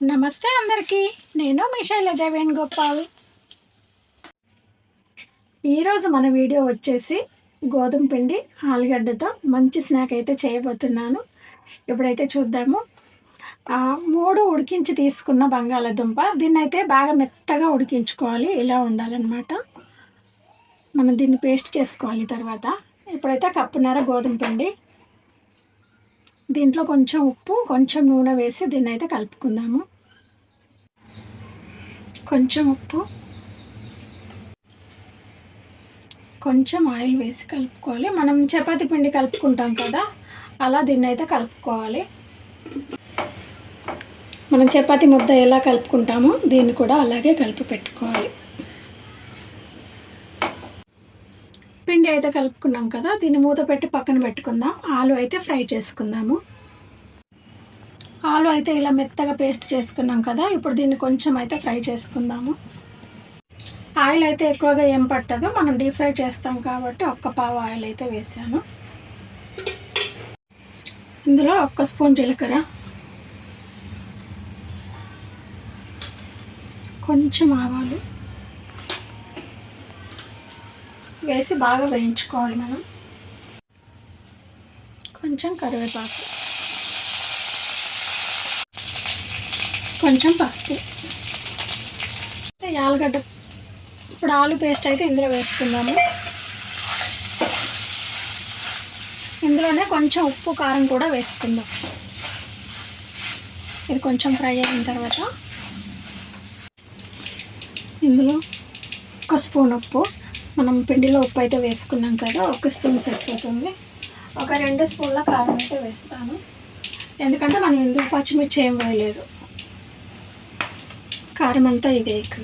నమస్తే అందరికీ. నేను మీ శైలజ వేణుగోపాల్. ఈరోజు మన వీడియో వచ్చేసి గోధుమ పిండి ఆలుగడ్డతో మంచి స్నాక్ అయితే చేయబోతున్నాను. ఇప్పుడైతే చూద్దాము మూడు ఉడికించి తీసుకున్న బంగాళాదుంప. దీన్ని అయితే బాగా మెత్తగా ఉడికించుకోవాలి ఇలా ఉండాలన్నమాట. మనం దీన్ని పేస్ట్ చేసుకోవాలి తర్వాత. ఇప్పుడైతే కప్పున్నర గోధుమ పిండి దీంట్లో కొంచెం ఉప్పు కొంచెం నూనె వేసి దీన్ని అయితే కలుపుకుందాము. కొంచెం ఉప్పు కొంచెం ఆయిల్ వేసి కలుపుకోవాలి. మనం చపాతి పిండి కలుపుకుంటాం కదా అలా దీన్ని అయితే కలుపుకోవాలి. మనం చపాతి ముద్ద ఎలా కలుపుకుంటామో దీన్ని కూడా అలాగే కలిపి పెట్టుకోవాలి. పిండి అయితే కలుపుకున్నాం కదా దీన్ని మూత పెట్టి పక్కన పెట్టుకుందాం. ఆలు అయితే ఫ్రై చేసుకుందాము. ఆలు అయితే ఇలా మెత్తగా పేస్ట్ చేసుకున్నాం కదా ఇప్పుడు దీన్ని కొంచెం అయితే ఫ్రై చేసుకుందాము. ఆయిల్ అయితే ఎక్కువగా ఏం పట్టదు మనం డీప్ ఫ్రై చేస్తాం కాబట్టి ఒక్క పావు ఆయిల్ అయితే వేసాను. ఇందులో ఒక్క స్పూన్ జీలకర్ర. కొంచెం ఆవాలు. వేసి బాగా వేయించుకోవాలి మనం. కొంచెం కరివేపాకు. కొంచెం పసుపు. యాలగడ్డ ఆలుగడ్డ ఇప్పుడు ఆలు పేస్ట్ అయితే ఇందులో వేసుకుందాము. ఇందులోనే కొంచెం ఉప్పు కారం కూడా వేసుకుందాం. ఇది కొంచెం ఫ్రై అయిన తర్వాత ఇందులో ఒక స్పూన్ ఉప్పు. మనం పిండిలో ఉప్పు అయితే వేసుకున్నాం కదా ఒక స్పూన్ సరిపోతుంది. ఒక రెండు స్పూన్ల కారం అయితే వేస్తాను. ఎందుకంటే మనం ఎందుకు పచ్చిమిర్చి ఏం వేయలేదు. కారం అంతా ఇదే ఇక్కడ.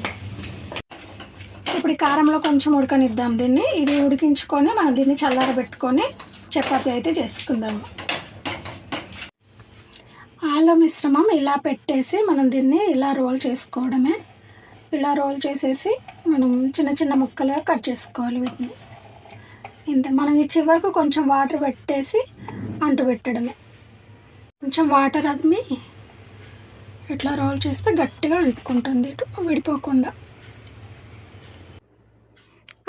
ఇప్పుడు కారంలో కొంచెం ఉడకనిద్దాం దీన్ని. ఇది ఉడికించుకొని మనం దీన్ని చల్లారబెట్టుకొని చపాతీ అయితే చేసుకుందాము ఆలు మిశ్రమం ఇలా పెట్టేసి మనం దీన్ని ఇలా రోల్ చేసుకోవడమే. ఇలా రోల్ చేసేసి మనం చిన్న చిన్న ముక్కలుగా కట్ చేసుకోవాలి వీటిని. ఇంత మనం ఈ చివరకు కొంచెం వాటర్ పెట్టేసి అంటు పెట్టడమే. కొంచెం వాటర్ అదిమి ఇట్లా రోల్ చేస్తే గట్టిగా అంటుకుంటుంది ఇటు విడిపోకుండా.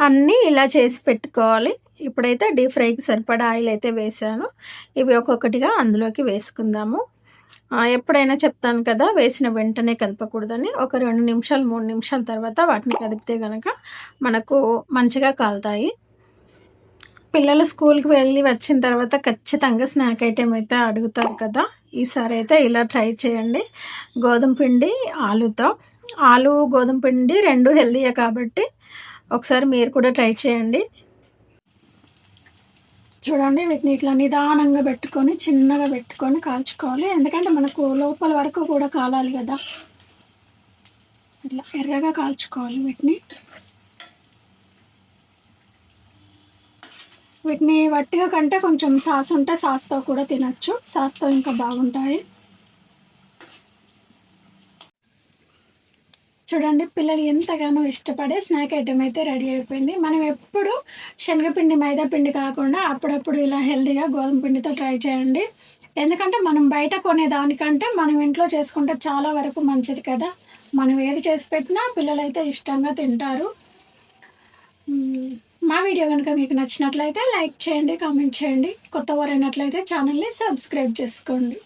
అన్నీ ఇలా చేసి పెట్టుకోవాలి. ఇప్పుడైతే డీప్ ఫ్రైకి సరిపడా ఆయిల్ అయితే వేసాను ఇవి ఒక్కొక్కటిగా అందులోకి వేసుకుందాము. ఎప్పుడైనా చెప్తాను కదా వేసిన వెంటనే కదపకూడదని. ఒక రెండు నిమిషాలు మూడు నిమిషాల తర్వాత వాటిని కదిపితే కనుక మనకు మంచిగా కాలుతాయి. పిల్లలు స్కూల్కి వెళ్ళి వచ్చిన తర్వాత ఖచ్చితంగా స్నాక్ ఐటెం అయితే అడుగుతారు కదా. ఈసారి అయితే ఇలా ట్రై చేయండి. గోధుమ పిండి ఆలుతో. ఆలు గోధుమ పిండి రెండు హెల్దీయే కాబట్టి ఒకసారి మీరు కూడా ట్రై చేయండి. చూడండి వీటిని ఇట్లా నిదానంగా పెట్టుకొని చిన్నగా పెట్టుకొని కాల్చుకోవాలి. ఎందుకంటే మనకు లోపల వరకు కూడా కాలాలి కదా. ఇట్లా ఎర్రగా కాల్చుకోవాలి వీటిని. వీటిని వట్టిగా కంటే కొంచెం సాస్ ఉంటే సాస్తో కూడా తినచ్చు. సాస్తో ఇంకా బాగుంటాయి. చూడండి పిల్లలు ఎంతగానో ఇష్టపడే స్నాక్ ఐటెం అయితే రెడీ అయిపోయింది. మనం ఎప్పుడు శనగపిండి మైదా పిండి కాకుండా అప్పుడప్పుడు ఇలా హెల్తీగా గోధుమ పిండితో ట్రై చేయండి. ఎందుకంటే మనం బయట కొనే దానికంటే మనం ఇంట్లో చేసుకుంటే చాలా వరకు మంచిది కదా. మనం ఏది చేసి పెట్టినా పిల్లలు అయితే ఇష్టంగా తింటారు. మా వీడియో కనుక మీకు నచ్చినట్లయితే లైక్ చేయండి కామెంట్ చేయండి. కొత్త వారైనట్లయితే ఛానల్ని సబ్స్క్రైబ్ చేసుకోండి.